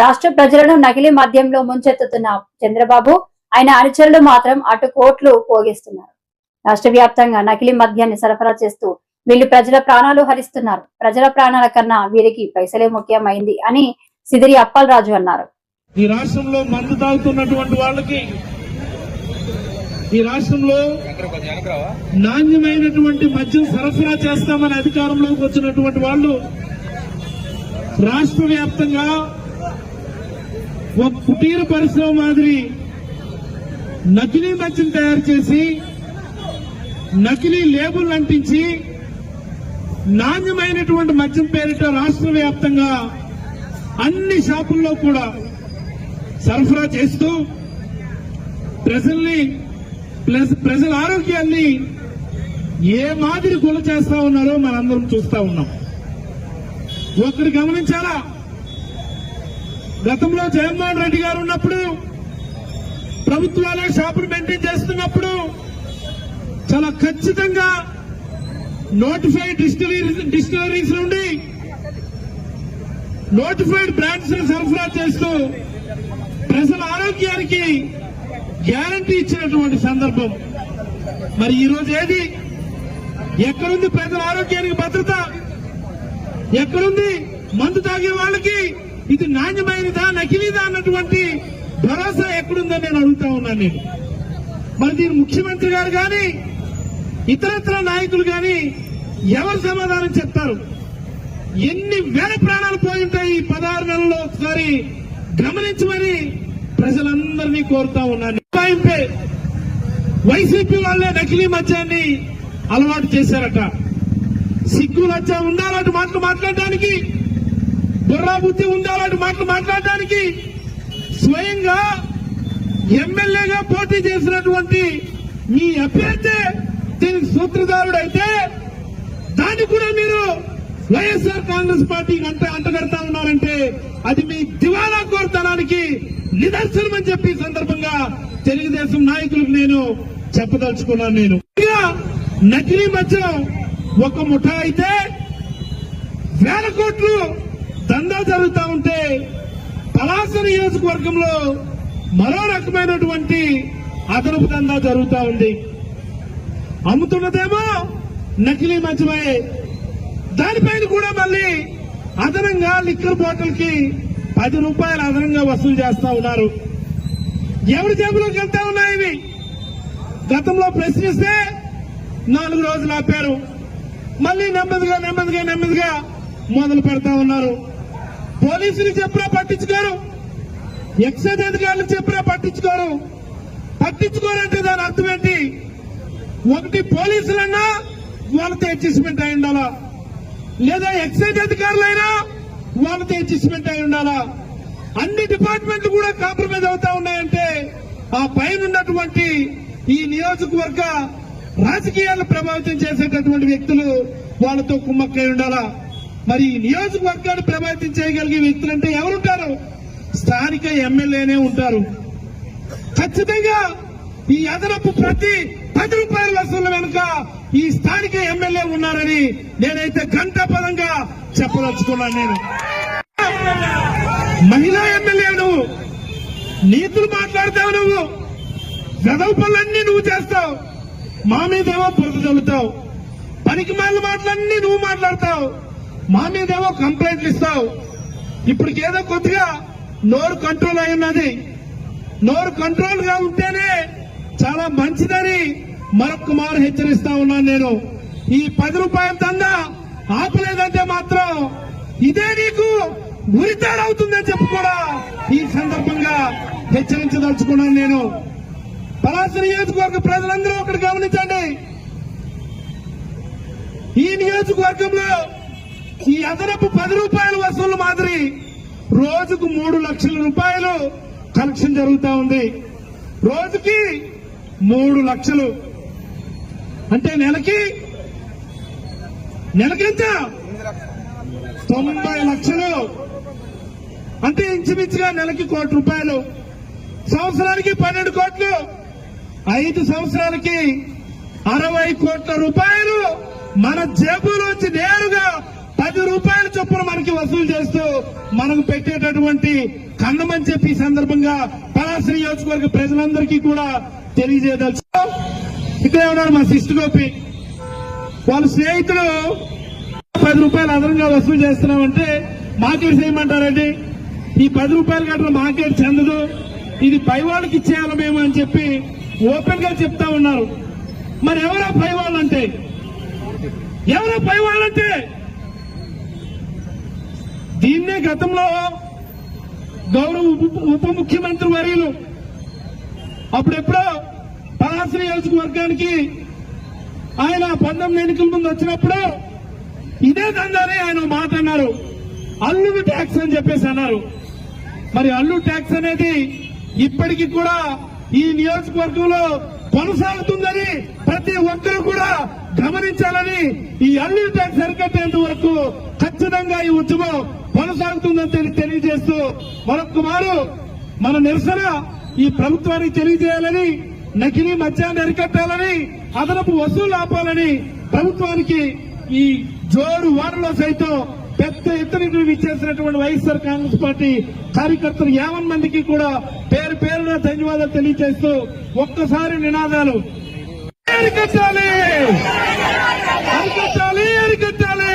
రాష్ట్ర ప్రజలను నకిలీ మద్యంలో ముంచెత్తుతున్న చంద్రబాబు ఆయన అనుచరులు మాత్రం అటు కోట్లు పోగిస్తున్నారు. రాష్ట్ర వ్యాప్తంగా నకిలీ మద్యాన్ని సరఫరా చేస్తూ వీళ్ళు ప్రజల ప్రాణాలు హరిస్తున్నారు. ప్రజల ప్రాణాల కన్నా వీరికి పైసలే ముఖ్యమైంది అని సిదిరి అప్పలరాజు అన్నారు. ఈ రాష్ట్రంలో మందు తాగుతున్నటువంటి వాళ్ళకి ఈ రాష్ట్రంలో నాణ్యమైనటువంటి మద్యం సరఫరా చేస్తామని అధికారంలోకి వచ్చినటువంటి వాళ్ళు రాష్ట్ర వ్యాప్తంగా కుటీర పరిశ్రమ మాదిరి నకిలీ మద్యం తయారు చేసి నకిలీ లేబుల్ అంటించి నాణ్యమైనటువంటి మద్యం పేరిట రాష్ట్ర వ్యాప్తంగా అన్ని షాపుల్లో కూడా సరఫరా చేస్తూ ప్రజల్ని ప్లస్ ప్రజల ఆరోగ్యాన్ని ఏ మాదిరి గుల చేస్తా ఉన్నారో మనందరం చూస్తా ఉన్నాం. ఒకటి గమనించాలా? గతంలో జగన్మోహన్ రెడ్డి గారు ఉన్నప్పుడు ప్రభుత్వాలే షాపులు మెయింటైన్ చేస్తున్నప్పుడు చాలా ఖచ్చితంగా నోటిఫైడ్ డిస్టిలరీస్ డిస్టిలరీస్ నుండి నోటిఫైడ్ బ్రాండ్స్ని సరఫరా చేస్తూ ప్రజల ఆరోగ్యానికి గ్యారంటీ ఇచ్చినటువంటి సందర్భం. మరి ఈ రోజు ఏది? ఎక్కడుంది ప్రజల ఆరోగ్యానికి భద్రత? ఎక్కడుంది మందు తాగే వాళ్ళకి ఇది నాణ్యమైనదా నకిలీదా అన్నటువంటి భరోసా ఎక్కడుందని నేను అడుగుతా ఉన్నాను నేను. మరి దీని ముఖ్యమంత్రి గారు కానీ ఇతరత్ర నాయకులు కానీ ఎవరు సమాధానం చెప్తారు? ఎన్ని వేల ప్రాణాలు పోయి ఉంటాయి ఈ పదహారు నెలల్లో ఒకసారి గమనించమని ప్రజలందరినీ కోరుతా ఉన్నాను ఉపాయింపే వైసీపీ వాళ్ళే నకిలీ మద్యాన్ని అలవాటు చేశారట. సిగ్గు లజ్జ ఉండాలంటే మాటలు మాట్లాడడానికి? బుర్రా బుద్ధి ఉండాలంటే మాటలు మాట్లాడడానికి? స్వయంగా ఎమ్మెల్యేగా పోటీ చేసినటువంటి మీ అభ్యర్థి దీనికి సూత్రధారుడైతే దాన్ని కూడా మీరు వైఎస్ఆర్ కాంగ్రెస్ పార్టీకి అంట అంటగడతా ఉన్నారంటే అది మీ దివాలా కోరుతనానికి నిదర్శనం అని చెప్పి సందర్భంగా తెలుగుదేశం నాయకులకు నేను చెప్పదలుచుకున్నాను నేను. నకిలీ మద్యం ఒక ముఠా అయితే వేల కోట్లు దందా జరుగుతూ ఉంటే పలాస నియోజకవర్గంలో మరో రకమైనటువంటి అదనపు దందా జరుగుతూ ఉంది. అమ్ముతున్నదేమో నకిలీ మద్యమే దానిపైన కూడా మళ్ళీ అదనంగా లిక్కర్ బాటిల్కి పది రూపాయలు అదనంగా వసూలు చేస్తా ఉన్నారు. ఎవరి జేబులోకి వెళ్తా ఉన్నాయి ఇవి? గతంలో ప్రశ్నిస్తే నాలుగు రోజులు ఆపారు. మళ్ళీ నెమ్మదిగా నెమ్మదిగా నెమ్మదిగా మొదలు పెడతా ఉన్నారు. పోలీసులు చెప్పినా పట్టించుకోరు. ఎక్సైజ్ అధికారులు చెప్పినా పట్టించుకోరు. పట్టించుకోరంటే దాని అర్థం ఏంటి? ఒకటి పోలీసులన్నా వాళ్ళతో అడ్జస్ట్మెంట్ అయి ఉండాలా? లేదా ఎక్సైజ్ అధికారులైనా వాళ్ళతో అడ్జస్ట్మెంట్ అయి ఉండాలా? అన్ని డిపార్ట్మెంట్లు కూడా కాంప్రమైజ్ అవుతా ఉన్నాయంటే ఆ పైన ఉన్నటువంటి ఈ నియోజకవర్గ రాజకీయాలను ప్రభావితం చేసేటటువంటి వ్యక్తులు వాళ్ళతో కుమ్మక్కై ఉండాలా? మరి ఈ నియోజకవర్గాన్ని ప్రభావితం చేయగలిగే వ్యక్తులంటే ఎవరుంటారు? స్థానిక ఎమ్మెల్యేనే ఉంటారు. ఖచ్చితంగా ఈ అదనపు ప్రతి పది రూపాయల వసూల వెనుక ఈ స్థానిక ఎమ్మెల్యే ఉన్నారని నేనైతే గంట పదంగా చెప్పదలుచుకున్నాను నేను. మహిళా ఎమ్మెల్యే నువ్వు నీతులు మాట్లాడతావు నువ్వు గదవ పనులన్నీ నువ్వు చేస్తావు. మా మీదేమో బురద చల్లుతావు పనికి మాటలు మాటలన్నీ నువ్వు మాట్లాడతావు. మా మీదేమో కంప్లైంట్లు ఇస్తావు. ఇప్పటికేదో కొద్దిగా నోరు కంట్రోల్ అయి ఉన్నది. నోరు కంట్రోల్గా ఉంటేనే చాలా మంచిదని మరొక మారు హెచ్చరిస్తా ఉన్నాను నేను. ఈ పది రూపాయల దందా ఆపలేదంటే మాత్రం ఇదే నీకు ఉరితాడవుతుందని చెప్పి కూడా ఈ సందర్భంగా హెచ్చరించదలుచుకున్నాను నేను. పలాస నియోజకవర్గ ప్రజలందరూ ఒకటి గమనించండి. ఈ నియోజకవర్గంలో ఈ అదనపు పది రూపాయల వసూలు మాదిరి రోజుకు మూడు లక్షల రూపాయలు కలెక్షన్ జరుగుతూ ఉంది. రోజుకి మూడు లక్షలు. అంటే నెలకి నెలకెంత తొంభై లక్షలు. అంటే ఇంచుమించుగా నెలకి కోటి రూపాయలు. సంవత్సరానికి పన్నెండు కోట్లు. ఐదు సంవత్సరాలకి అరవై కోట్ల రూపాయలు మన జేబులోంచి నేరుగా పది రూపాయల చొప్పున మనకి వసూలు చేస్తూ మనకు పెట్టేటటువంటి కన్నమని చెప్పి ఈ సందర్భంగా పలాస నియోజకవర్గ ప్రజలందరికీ కూడా తెలియజేయదలుచు ఇక్కడే ఉన్నారు మా సిస్టర్ గోపి. వాళ్ళ స్నేహితులు పది రూపాయలు అదనంగా వసూలు చేస్తున్నామంటే మాకేట్ చేయమంటారండి? ఈ పది రూపాయలు కట్టడం మాకేట్ చెందదు. ఇది పై వాళ్ళకి ఇచ్చేయాలి మేము అని చెప్పి ఓపెన్గా చెప్తా ఉన్నారు. మరి ఎవరో పై వాళ్ళంటే ఎవరో పై గతంలో గౌరవ ఉప- ముఖ్యమంత్రి వర్యులు అప్పుడెప్పుడో పలాస నియోజకవర్గానికి ఆయన పంతొమ్మిది ఎన్నికల ముందు వచ్చినప్పుడు ఇదే దందానే ఆయన మాట అన్నారు. అల్లుడు ట్యాక్స్ అని చెప్పేసి అన్నారు. మరి అల్లు ట్యాక్స్ అనేది ఇప్పటికి కూడా ఈ నియోజకవర్గంలో కొనసాగుతుందని ప్రతి ఒక్కరు కూడా గమనించాలని ఈ అల్లు ట్యాక్స్ అరికట్టేంత వరకు ఖచ్చితంగా ఈ ఉద్యమం కొనసాగుతుందని తెలియజేస్తూ మరొక మారు మన నిరసన ఈ ప్రభుత్వానికి తెలియజేయాలని నకిలీ మద్యాన్ని అరికట్టాలని అదనపు వసూలు ఆపాలని ప్రభుత్వానికి ఈ జోరు వారిలో సైతం పెద్ద ఎత్తున ఇచ్చేసినటువంటి వైఎస్ఆర్ కాంగ్రెస్ పార్టీ కార్యకర్తలు యావన్ మందికి కూడా పేరు పేరున ధన్యవాదాలు తెలియజేస్తూ ఒక్కసారి నినాదాలు. అరికట్టాలి అరికట్టాలి! అరికట్టాలి! అరికట్టాలి!